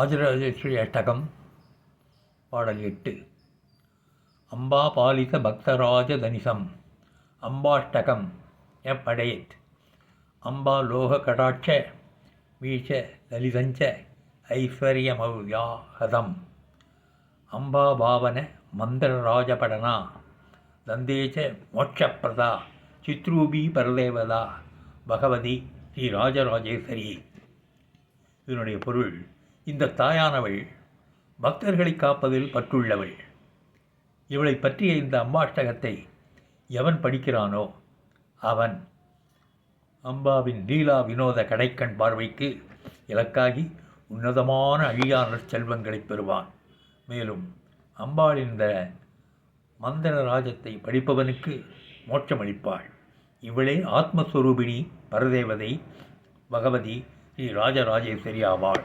ராஜராஜேஸ்வரி அஷ்டகம் பாடல் எட்டு. அம்பா பாலித பக்தராஜ தனிசம் அம்பாஷ்டகம் எப்படையத் அம்பா லோக கடாட்ச வீஷ லலிதஞ்ச ஐஸ்வர்யமவ்யாஹதம் அம்பா பாவன மந்திரராஜபடனா தந்தேச்ச மோட்சப்பிரதா சித்ரூபி பரதேவதா பகவதி ஸ்ரீ ராஜராஜேஸ்வரி இதனுடைய பொருள் இந்த தாயானவள் பக்தர்களை காப்பதில் பற்றுள்ளவள். இவளை பற்றிய இந்த அம்பாஷ்டகத்தை எவன் படிக்கிறானோ அவன். அம்பாவின் லீலா வினோத கடைக்கண் பார்வைக்கு இலக்காகி உன்னதமான அழியான செல்வங்களை பெறுவான். மேலும் அம்பாளின் இந்த மந்திர ராஜத்தை படிப்பவனுக்கு மோட்சமளிப்பாள். இவளே ஆத்மஸ்வரூபிணி பரதேவதை பகவதி ஸ்ரீ ராஜராஜேஸ்வரி ஆவாள்.